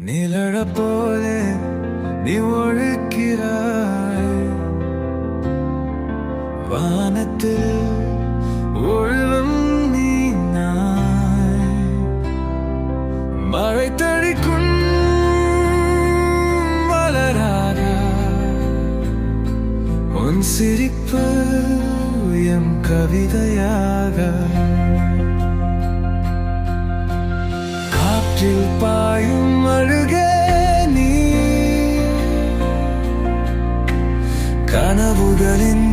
நிழழ போலே நீ ஒழுக்கிறாய். வானத்தில் ஒழுவும் நீ நாய். மழை தடிக்கும் மலராக உன் சிரிப்பு எம் கவிதையாக. அழுகே நீ. கனவுகளின்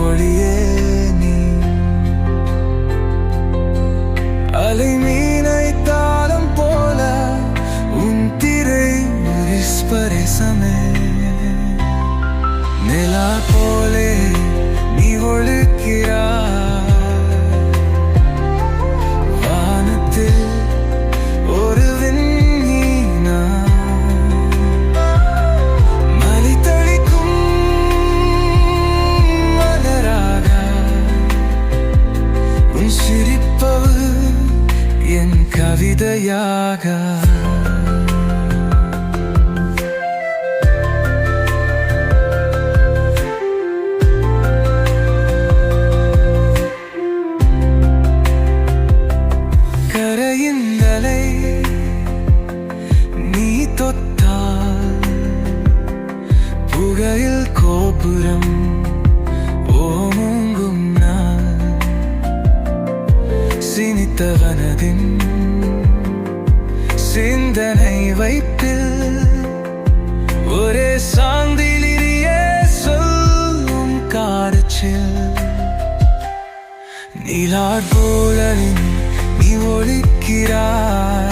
ஒளியே நீ. அலை மீனை தாளம் போல உன் திரை நிலா போலே நீ ஒழுக்கிறாய். கவிதையாக கரையிந்தலை நீ தொத்தால் புகையில் கோபுரம் ஓமுங்கும் நாள். சினித்தவனதின் சிந்தனை வைப்பில் ஒரே சாந்திலிரியே சொல்லும் காரச்சில். நீலார் போலின் நீ ஒழிக்கிறாய்.